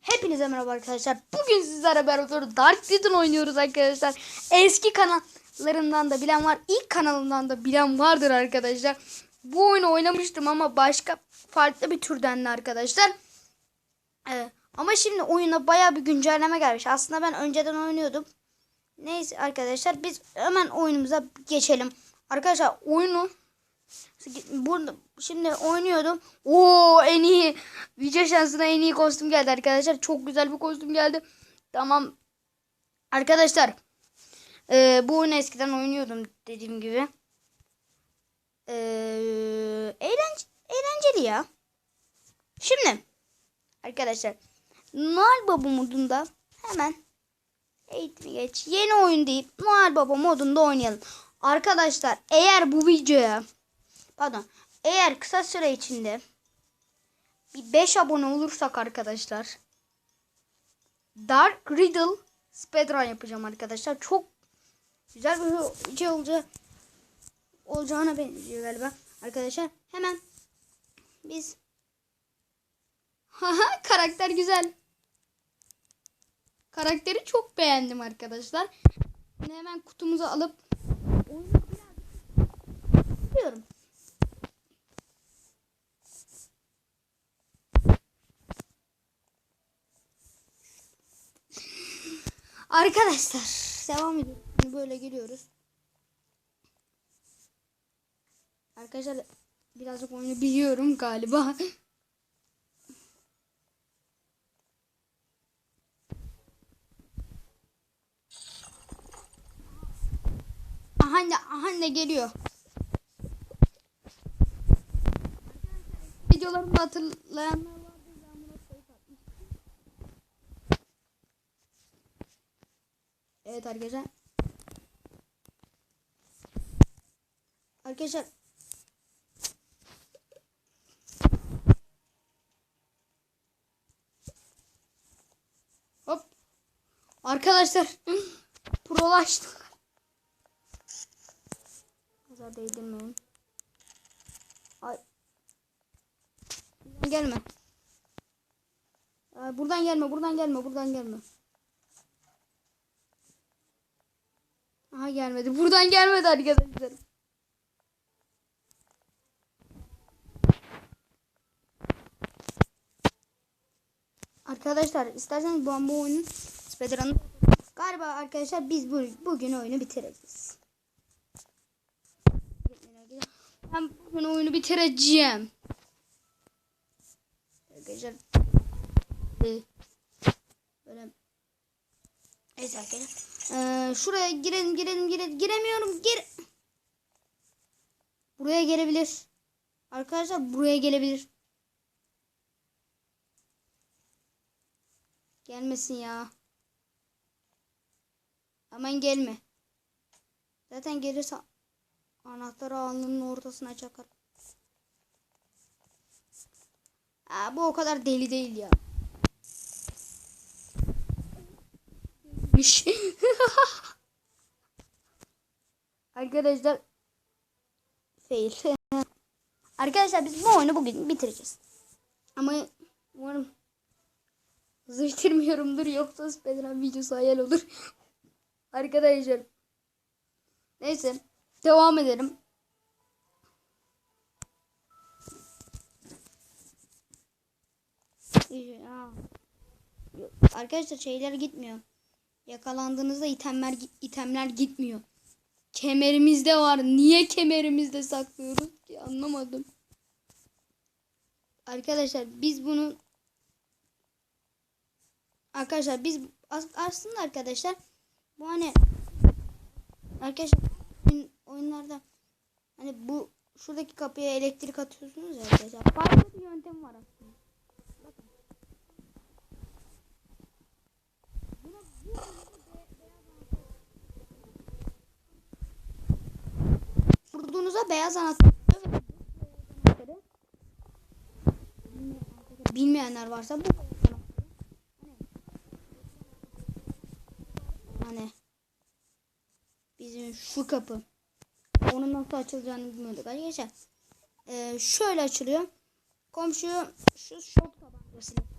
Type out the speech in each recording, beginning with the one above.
Hepinize merhaba arkadaşlar. Bugün sizlerle beraber Dark Titan oynuyoruz arkadaşlar. Eski kanallarından da bilen var. İlk kanalımdan da bilen vardır arkadaşlar. Bu oyunu oynamıştım ama başka farklı bir türden de arkadaşlar. Ee, ama şimdi oyuna baya bir güncelleme gelmiş. Aslında ben önceden oynuyordum. Neyse arkadaşlar biz hemen oyunumuza geçelim. Arkadaşlar oyunu Burada şimdi oynuyordum. Oo en iyi video şansına en iyi kostüm geldi arkadaşlar. Çok güzel bir kostüm geldi. Tamam. Arkadaşlar e, bu oyunu eskiden oynuyordum dediğim gibi. E, eğlence, eğlenceli ya. Şimdi arkadaşlar Noel Baba modunda hemen eğitimi geç. Yeni oyun deyip Noel Baba modunda oynayalım. Arkadaşlar eğer bu videoya pardon eğer kısa süre içinde bir 5 abone olursak arkadaşlar Dark Riddle speedrun yapacağım arkadaşlar. Çok güzel bir şey olacak olacağına benziyor galiba. Arkadaşlar hemen biz Haha karakter güzel. Karakteri çok beğendim arkadaşlar. Şimdi hemen kutumuzu alıp oyunu biraz biliyorum. Arkadaşlar devam ediyoruz. Böyle geliyoruz. Arkadaşlar birazcık oyunu biliyorum galiba. Aha ne, aha ne geliyor. Videolarımı hatırlayanlar vardır. Ben buna sayfa atmıştım. Evet arkadaşlar. Arkadaşlar. Hop. Arkadaşlar. Prolaştık. Nazar değdirmeyin. Ay. Gelme. Ay, buradan gelme, buradan gelme, buradan gelme. Aha gelmedi. Buradan gelmedi arkadaşlar. Arkadaşlar isterseniz bu, bu oyunun galiba arkadaşlar biz bu, bugün oyunu bitireceğiz. Ben bugün oyunu bitireceğim. Arkadaşlar ee, böyle Neyse arkadaşlar. Ee, şuraya girelim girelim girelim. Giremiyorum. Gir. Buraya gelebilir. Arkadaşlar buraya gelebilir. Gelmesin ya. Hemen gelme. Zaten gelirse anahtarı alnının ortasına çakar. Aa, bu o kadar deli değil ya. Arkadaşlar fail. Arkadaşlar biz bu oyunu bugün bitireceğiz. Ama umarım hızlı bitirmiyorumdur yoksa speedrun videosu hayal olur. Arkadaşlar neyse devam edelim. Arkadaşlar şeyler gitmiyor. Yakalandığınızda itemler itemler gitmiyor. Kemerimizde var. Niye kemerimizde saklıyoruz ki anlamadım. Arkadaşlar biz bunu Arkadaşlar biz aslında arkadaşlar bu hani arkadaşlar oyun, oyunlarda hani bu şuradaki kapıya elektrik atıyorsunuz ya arkadaşlar. Farklı bir yöntem var aslında. Bakın. Buna bu Vurduğunuzda beyaz anahtar bilmeyenler varsa bu hani bizim şu kapı. Onun nasıl açılacağını bilmiyorduk. Arkadaşlar ee, şöyle açılıyor. Komşu şu şok tabancasıyla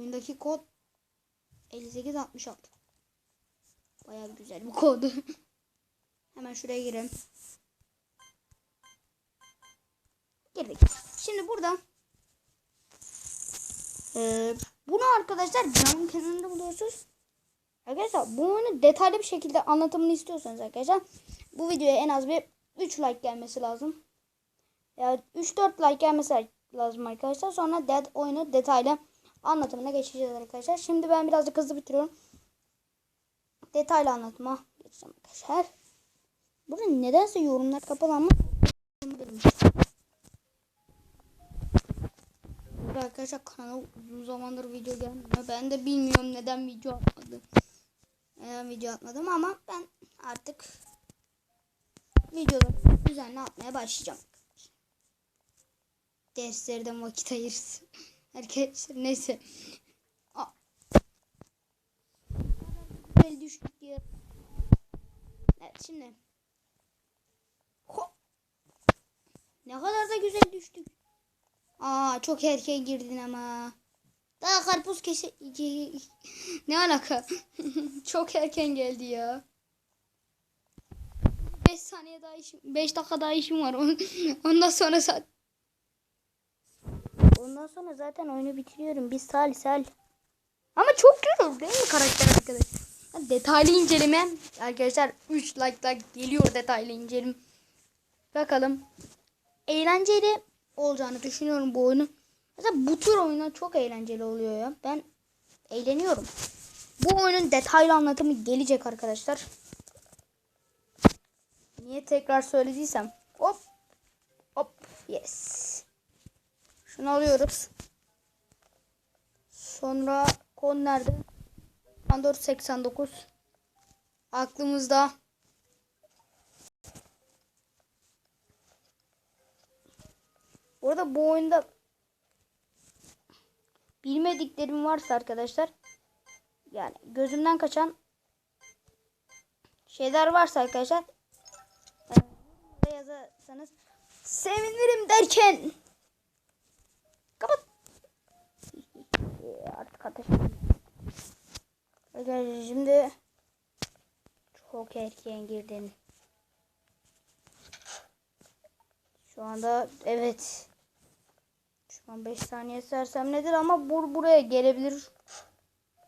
Buradaki kod 5866. Baya güzel bu kod. Hemen şuraya girelim. Girdik. Şimdi burada ee, bunu arkadaşlar canım kenarında buluyorsunuz. Arkadaşlar bu oyunu detaylı bir şekilde anlatımını istiyorsanız arkadaşlar bu videoya en az bir 3 like gelmesi lazım. Ya 3-4 like gelmesi lazım arkadaşlar. Sonra Dead oyunu detaylı anlatımına geçeceğiz arkadaşlar. Şimdi ben birazcık hızlı bitiriyorum. Detaylı anlatıma geçeceğim arkadaşlar. Burada nedense yorumlar kapalı ama Burada arkadaşlar kanala uzun zamandır video gelmiyor. Ben de bilmiyorum neden video atmadım. Neden video atmadım ama ben artık videoları düzenli atmaya başlayacağım. Derslerden vakit ayırsın. Arkadaşlar neyse. Güzel düştük diye. Evet şimdi. Ho. Ne kadar da güzel düştük. Aa çok erken girdin ama. Daha karpuz kese... ne alaka? çok erken geldi ya. 5 saniye daha işim, 5 dakika daha işim var. Ondan sonra saat. Ondan sonra zaten oyunu bitiriyorum. Biz sal sal. Ama çok güzel değil mi karakter arkadaşlar? Detaylı inceleme. Arkadaşlar 3 like'lar geliyor detaylı inceleme. Bakalım. Eğlenceli olacağını düşünüyorum bu oyunu. Mesela bu tür oyunlar çok eğlenceli oluyor ya. Ben eğleniyorum. Bu oyunun detaylı anlatımı gelecek arkadaşlar. Niye tekrar söylediysem. Hop. Hop. Yes. Şunu alıyoruz. Sonra kon nerede? 1489. Aklımızda. Bu arada bu oyunda bilmediklerim varsa arkadaşlar yani gözümden kaçan şeyler varsa arkadaşlar e, yazarsanız sevinirim derken artık ateş arkadaşlar şimdi çok erken girdin şu anda evet şu an 5 saniye sersemledir ama bur buraya gelebilir.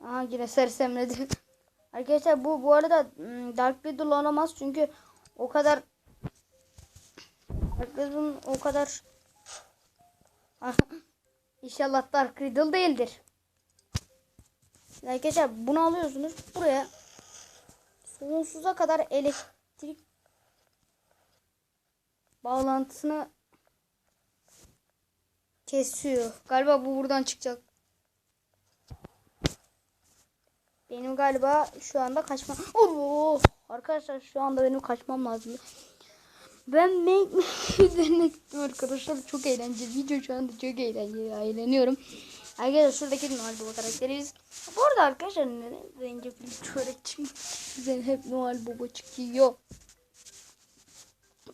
Aha yine sersemledi. Arkadaşlar bu bu arada hmm, Dark Riddle olamaz çünkü o kadar Dark Riddle'ın o kadar İnşallah Dark Riddle değildir. Arkadaşlar bunu alıyorsunuz buraya sonsuza kadar elektrik bağlantısını kesiyor. Galiba bu buradan çıkacak. Benim galiba şu anda kaçmam. Oh, arkadaşlar şu anda benim kaçmam lazım. Ben make üzerine gittim arkadaşlar. Çok eğlenceli. Video şu anda çok eğlenceli. Eğleniyorum. Arkadaşlar şuradaki Noel Baba karakteriyiz. Bu arada arkadaşlar neden zencefil çörek? Bize hep Noel Baba çıkıyor.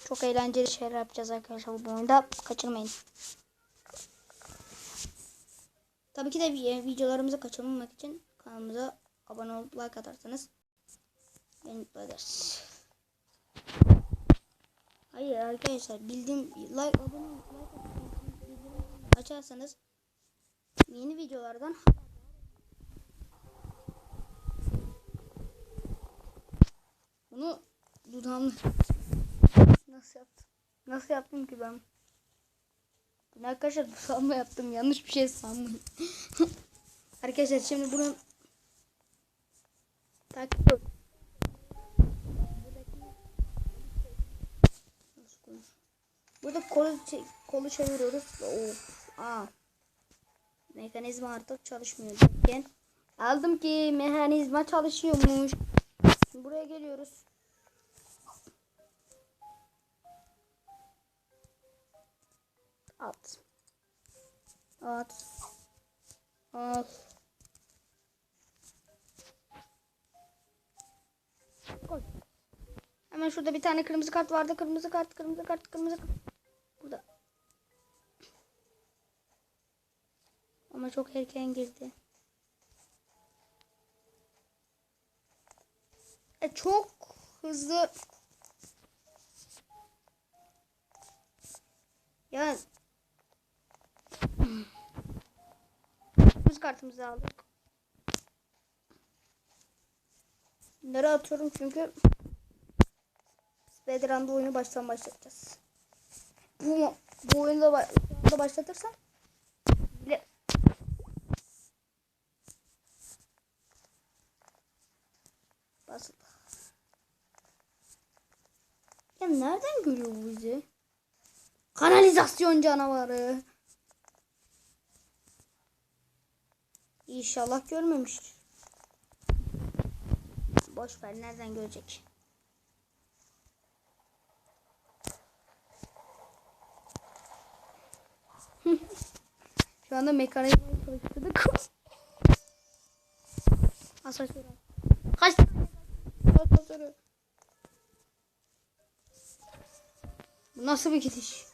Çok eğlenceli şeyler yapacağız arkadaşlar bu oyunda. Kaçırmayın. Tabii ki de videolarımızı kaçırmamak için kanalımıza abone olup like atarsanız beni mutlu ederiz. Hayır arkadaşlar bildiğim like abone olup like açarsanız yeni videolardan bunu dudağımla nasıl yaptım? Nasıl yaptım ki ben? Bunu arkadaşlar dudağımla yaptım. Yanlış bir şey sanmayın. arkadaşlar şimdi bunu takip Burada kolu, kolu çeviriyoruz. Of. Aa. Mekanizma artık çalışmıyor. Derken aldım ki mekanizma çalışıyormuş. Şimdi buraya geliyoruz. At. At. Al. Koy. Hemen şurada bir tane kırmızı kart vardı. Kırmızı kart, kırmızı kart, kırmızı kart. çok erken girdi. E, çok hızlı. Ya. Biz kartımızı aldık. Bunları atıyorum çünkü Speedrun'da oyunu baştan başlatacağız. Bu, bu oyunda, bu oyunda başlatırsam basıldı. Ya nereden görüyor bu bizi? Kanalizasyon canavarı. İnşallah görmemiştir. Boş ver nereden görecek? Şu anda mekanizmayı çalıştırdık. Asansör. Kaç tane asansörü? Bu nasıl bir gidiş?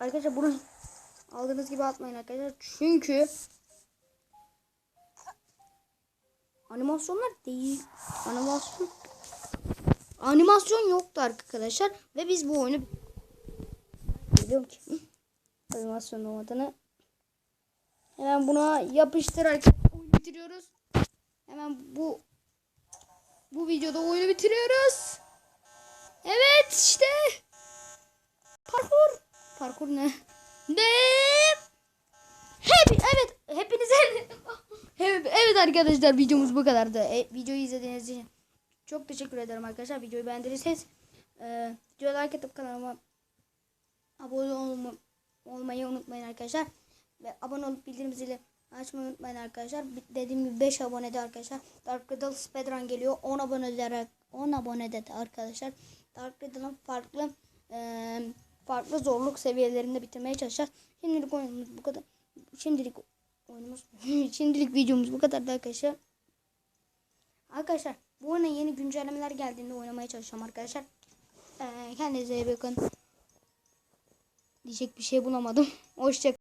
Arkadaşlar bunu aldığınız gibi atmayın arkadaşlar. Çünkü animasyonlar değil. Animasyon animasyon yoktu arkadaşlar ve biz bu oyunu biliyorum ki animasyon olmadığını hemen buna yapıştır arkadaşlar oyunu bitiriyoruz. Hemen bu bu videoda oyunu bitiriyoruz. Evet işte parkur parkur ne? Ne? Hep evet hepinize evet, evet arkadaşlar videomuz bu kadardı. E, videoyu izlediğiniz için çok teşekkür ederim arkadaşlar. Videoyu beğendiyseniz e, like atıp kanalıma abone olma, olmayı unutmayın arkadaşlar. Ve abone olup bildirim zili açmayı unutmayın arkadaşlar. Dediğim gibi 5 abonede arkadaşlar. Dark Riddle Speedrun geliyor. 10 abonede 10 abonede de arkadaşlar. Dark Riddle'ın farklı e, farklı zorluk seviyelerinde bitirmeye çalışacağız. Şimdilik oyunumuz bu kadar. Şimdilik oyunumuz şimdilik videomuz bu kadar da arkadaşlar. Arkadaşlar bu oyuna yeni güncellemeler geldiğinde oynamaya çalışacağım arkadaşlar. Ee, kendinize iyi bakın. Diyecek bir şey bulamadım. Hoşça